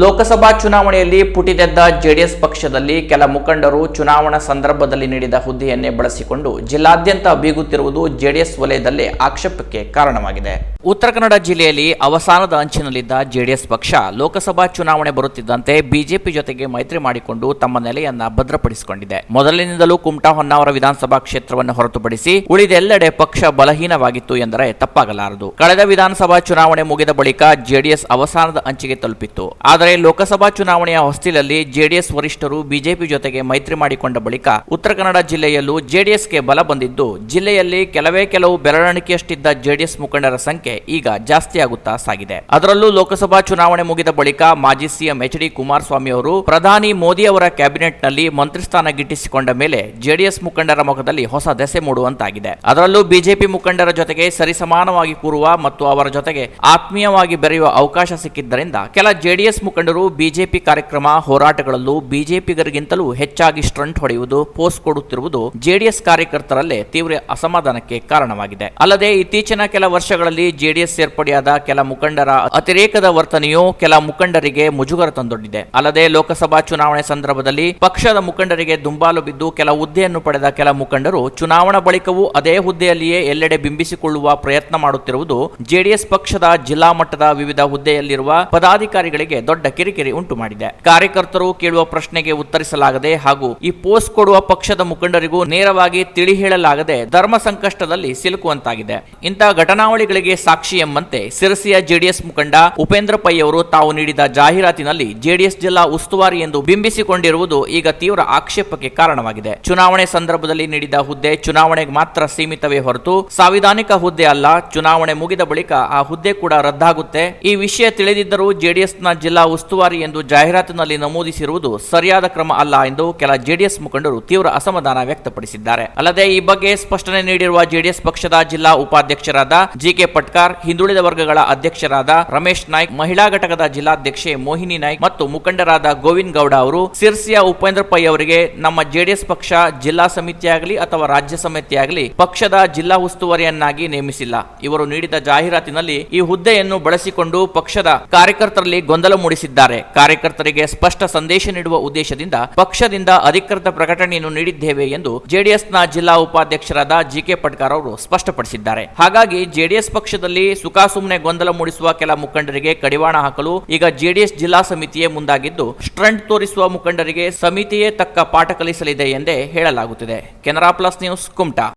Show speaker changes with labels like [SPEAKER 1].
[SPEAKER 1] ಲೋಕಸಭಾ ಚುನಾವಣೆಯಲ್ಲಿ ಪುಟಿದೆದ್ದ ಜೆಡಿಎಸ್ ಪಕ್ಷದಲ್ಲಿ ಕೆಲ ಮುಖಂಡರು ಚುನಾವಣಾ ಸಂದರ್ಭದಲ್ಲಿ ನೀಡಿದ ಹುದ್ದೆಯನ್ನೇ ಬಳಸಿಕೊಂಡು ಜಿಲ್ಲಾದ್ಯಂತ ಬೀಗುತ್ತಿರುವುದು ಜೆಡಿಎಸ್ ವಲಯದಲ್ಲೇ ಆಕ್ಷೇಪಕ್ಕೆ ಕಾರಣವಾಗಿದೆ. ಉತ್ತರ ಕನ್ನಡ ಜಿಲ್ಲೆಯಲ್ಲಿ ಅವಸಾನದ ಅಂಚಿನಲ್ಲಿದ್ದ ಜೆಡಿಎಸ್ ಪಕ್ಷ ಲೋಕಸಭಾ ಚುನಾವಣೆ ಬರುತ್ತಿದ್ದಂತೆ ಬಿಜೆಪಿ ಜೊತೆಗೆ ಮೈತ್ರಿ ಮಾಡಿಕೊಂಡು ತಮ್ಮ ನೆಲೆಯನ್ನ ಭದ್ರಪಡಿಸಿಕೊಂಡಿದೆ. ಮೊದಲಿನಿಂದಲೂ ಕುಮಟಾ ಹೊನ್ನಾವರ ವಿಧಾನಸಭಾ ಕ್ಷೇತ್ರವನ್ನು ಹೊರತುಪಡಿಸಿ ಉಳಿದೆಲ್ಲೆಡೆ ಪಕ್ಷ ಬಲಹೀನವಾಗಿತ್ತು ಎಂದರೆ ತಪ್ಪಾಗಲಾರದು. ಕಳೆದ ವಿಧಾನಸಭಾ ಚುನಾವಣೆ ಮುಗಿದ ಬಳಿಕ ಜೆಡಿಎಸ್ ಅವಸಾನದ ಅಂಚಿಗೆ ತಲುಪಿತ್ತು. ಆದರೆ ಲೋಕಸಭಾ ಚುನಾವಣೆಯ ಹೊಸ್ತಿಲಲ್ಲಿ ಜೆಡಿಎಸ್ ವರಿಷ್ಠರು ಬಿಜೆಪಿ ಜೊತೆಗೆ ಮೈತ್ರಿ ಮಾಡಿಕೊಂಡ ಬಳಿಕ ಉತ್ತರ ಕನ್ನಡ ಜಿಲ್ಲೆಯಲ್ಲೂ ಜೆಡಿಎಸ್ಗೆ ಬಲ ಬಂದಿದ್ದು, ಜಿಲ್ಲೆಯಲ್ಲಿ ಕೆಲವೇ ಕೆಲವು ಬೆರಳಿಕೆಯಷ್ಟಿದ್ದ ಜೆಡಿಎಸ್ ಮುಖಂಡರ ಸಂಖ್ಯೆ ಈಗ ಜಾಸ್ತಿಯಾಗುತ್ತಾ ಸಾಗಿದೆ. ಅದರಲ್ಲೂ ಲೋಕಸಭಾ ಚುನಾವಣೆ ಮುಗಿದ ಬಳಿಕ ಮಾಜಿ ಸಿಎಂ ಎಚ್ ಡಿ ಕುಮಾರಸ್ವಾಮಿ ಅವರು ಪ್ರಧಾನಿ ಮೋದಿ ಅವರ ಕ್ಯಾಬಿನೆಟ್ನಲ್ಲಿ ಮಂತ್ರಿ ಸ್ಥಾನ ಗಿಟ್ಟಿಸಿಕೊಂಡ ಮೇಲೆ ಜೆಡಿಎಸ್ ಮುಖಂಡರ ಮುಖದಲ್ಲಿ ಹೊಸ ದೆಸೆ ಮೂಡುವಂತಾಗಿದೆ. ಅದರಲ್ಲೂ ಬಿಜೆಪಿ ಮುಖಂಡರ ಜೊತೆಗೆ ಸರಿಸಮಾನವಾಗಿ ಕೂರುವ ಮತ್ತು ಅವರ ಜೊತೆಗೆ ಆತ್ಮೀಯವಾಗಿ ಬೆರೆಯುವ ಅವಕಾಶ ಸಿಕ್ಕಿದ್ದರಿಂದ ಕೆಲ ಜೆಡಿಎಸ್ ಮುಖಂಡರು ಬಿಜೆಪಿ ಕಾರ್ಯಕ್ರಮ ಹೋರಾಟಗಳಲ್ಲೂ ಬಿಜೆಪಿಗರಿಗಿಂತಲೂ ಹೆಚ್ಚಾಗಿ ಸ್ಟ್ರಂಟ್ ಹೊಡೆಯುವುದು ಪೋಸ್ಟ್ ಕೊಡುತ್ತಿರುವುದು ಜೆಡಿಎಸ್ ಕಾರ್ಯಕರ್ತರಲ್ಲೇ ತೀವ್ರ ಅಸಮಾಧಾನಕ್ಕೆ ಕಾರಣವಾಗಿದೆ. ಅಲ್ಲದೆ ಇತ್ತೀಚಿನ ಕೆಲ ವರ್ಷಗಳಲ್ಲಿ ಜೆಡಿಎಸ್ ಸೇರ್ಪಡೆಯಾದ ಕೆಲ ಮುಖಂಡರ ಅತಿರೇಕದ ವರ್ತನೆಯು ಕೆಲ ಮುಖಂಡರಿಗೆ ಮುಜುಗರ ತಂದೊಡ್ಡಿದೆ. ಅಲ್ಲದೆ ಲೋಕಸಭಾ ಚುನಾವಣೆ ಸಂದರ್ಭದಲ್ಲಿ ಪಕ್ಷದ ಮುಖಂಡರಿಗೆ ದುಂಬಾಲು ಬಿದ್ದು ಕೆಲ ಹುದ್ದೆಯನ್ನು ಪಡೆದ ಕೆಲ ಮುಖಂಡರು ಚುನಾವಣಾ ಬಳಿಕವೂ ಅದೇ ಹುದ್ದೆಯಲ್ಲಿಯೇ ಎಲ್ಲೆಡೆ ಬಿಂಬಿಸಿಕೊಳ್ಳುವ ಪ್ರಯತ್ನ ಮಾಡುತ್ತಿರುವುದು ಜೆಡಿಎಸ್ ಪಕ್ಷದ ಜಿಲ್ಲಾ ಮಟ್ಟದ ವಿವಿಧ ಹುದ್ದೆಯಲ್ಲಿರುವ ಪದಾಧಿಕಾರಿಗಳಿಗೆ ದೊಡ್ಡ ಕಿರಿಕಿರಿ ಉಂಟು ಮಾಡಿದೆ. ಕಾರ್ಯಕರ್ತರು ಕೇಳುವ ಪ್ರಶ್ನೆಗೆ ಉತ್ತರಿಸಲಾಗದೆ ಹಾಗೂ ಈ ಪೋಸ್ಟ್ ಕೊಡುವ ಪಕ್ಷದ ಮುಖಂಡರಿಗೂ ನೇರವಾಗಿ ತಿಳಿ ಹೇಳಲಾಗದೆ ಧರ್ಮ ಸಂಕಷ್ಟದಲ್ಲಿ ಸಿಲುಕುವಂತಾಗಿದೆ. ಇಂತಹ ಘಟನಾವಳಿಗಳಿಗೆ ಸಾಕ್ಷಿ ಎಂಬಂತೆ ಸಿರಸಿಯ ಜೆಡಿಎಸ್ ಮುಖಂಡ ಉಪೇಂದ್ರ ಪೈ ಅವರು ತಾವು ನೀಡಿದ ಜಾಹೀರಾತಿನಲ್ಲಿ ಜೆಡಿಎಸ್ ಜಿಲ್ಲಾ ಉಸ್ತುವಾರಿ ಎಂದು ಬಿಂಬಿಸಿಕೊಂಡಿರುವುದು ಈಗ ತೀವ್ರ ಆಕ್ಷೇಪಕ್ಕೆ ಕಾರಣವಾಗಿದೆ. ಚುನಾವಣೆ ಸಂದರ್ಭದಲ್ಲಿ ನೀಡಿದ ಹುದ್ದೆ ಚುನಾವಣೆಗೆ ಮಾತ್ರ ಸೀಮಿತವೇ ಹೊರತು ಸಾಂವಿಧಾನಿಕ ಹುದ್ದೆ ಅಲ್ಲ, ಚುನಾವಣೆ ಮುಗಿದ ಬಳಿಕ ಆ ಹುದ್ದೆ ಕೂಡ ರದ್ದಾಗುತ್ತೆ. ಈ ವಿಷಯ ತಿಳಿದಿದ್ದರೂ ಜೆಡಿಎಸ್ನ ಜಿಲ್ಲಾ ಉಸ್ತುವಾರಿ ಎಂದು ಜಾಹೀರಾತಿನಲ್ಲಿ ನಮೂದಿಸಿರುವುದು ಸರಿಯಾದ ಕ್ರಮ ಅಲ್ಲ ಎಂದು ಕೆಲ ಜೆಡಿಎಸ್ ಮುಖಂಡರು ತೀವ್ರ ಅಸಮಾಧಾನ ವ್ಯಕ್ತಪಡಿಸಿದ್ದಾರೆ. ಅಲ್ಲದೆ ಈ ಬಗ್ಗೆ ಸ್ಪಷ್ಟನೆ ನೀಡಿರುವ ಜೆಡಿಎಸ್ ಪಕ್ಷದ ಜಿಲ್ಲಾ ಉಪಾಧ್ಯಕ್ಷರಾದ ಜಿಕೆ ಪಟ್ಕಾರ್ ಹಿಂದುಳಿದ ವರ್ಗಗಳ ಅಧ್ಯಕ್ಷರಾದ ರಮೇಶ್ ನಾಯ್ಕ್, ಮಹಿಳಾ ಘಟಕದ ಜಿಲ್ಲಾಧ್ಯಕ್ಷೆ ಮೋಹಿನಿ ನಾಯ್ಕ್ ಮತ್ತು ಮುಖಂಡರಾದ ಗೋವಿಂದ್ ಗೌಡ ಅವರು ಸಿರ್ಸಿಯ ಉಪೇಂದ್ರ ಪೈ ಅವರಿಗೆ ನಮ್ಮ ಜೆಡಿಎಸ್ ಪಕ್ಷ ಜಿಲ್ಲಾ ಸಮಿತಿಯಾಗಲಿ ಅಥವಾ ರಾಜ್ಯ ಸಮಿತಿಯಾಗಲಿ ಪಕ್ಷದ ಜಿಲ್ಲಾ ಉಸ್ತುವಾರಿಯನ್ನಾಗಿ ನೇಮಿಸಿಲ್ಲ. ಇವರು ನೀಡಿದ ಜಾಹೀರಾತಿನಲ್ಲಿ ಈ ಹುದ್ದೆಯನ್ನು ಬಳಸಿಕೊಂಡು ಪಕ್ಷದ ಕಾರ್ಯಕರ್ತರಲ್ಲಿ ಗೊಂದಲ ಮೂಡಿಸಿದ್ದಾರೆ. ಕಾರ್ಯಕರ್ತರಿಗೆ ಸ್ಪಷ್ಟ ಸಂದೇಶ ನೀಡುವ ಉದ್ದೇಶದಿಂದ ಪಕ್ಷದಿಂದ ಅಧಿಕೃತ ಪ್ರಕಟಣೆಯನ್ನು ನೀಡಿದ್ದೇವೆ ಎಂದು ಜೆಡಿಎಸ್ನ ಜಿಲ್ಲಾ ಉಪಾಧ್ಯಕ್ಷರಾದ ಜಿಕೆ ಪಟ್ಕಾರ್ ಅವರು ಸ್ಪಷ್ಟಪಡಿಸಿದ್ದಾರೆ. ಹಾಗಾಗಿ ಜೆಡಿಎಸ್ ಪಕ್ಷದಲ್ಲಿ ಸುಖಾಸುಮ್ಮನೆ ಗೊಂದಲ ಮೂಡಿಸುವ ಕೆಲ ಮುಖಂಡರಿಗೆ ಕಡಿವಾಣ ಹಾಕಲು ಈಗ ಜೆಡಿಎಸ್ ಜಿಲ್ಲಾ ಸಮಿತಿಯೇ ಮುಂದಾಗಿದ್ದು, ಸ್ಟ್ರಂಟ್ ತೋರಿಸುವ ಮುಖಂಡರಿಗೆ ಸಮಿತಿಯೇ ತಕ್ಕ ಪಾಠ ಕಲಿಸಲಿದೆ ಎಂದೇ ಹೇಳಲಾಗುತ್ತಿದೆ. Canara plus news Kumta.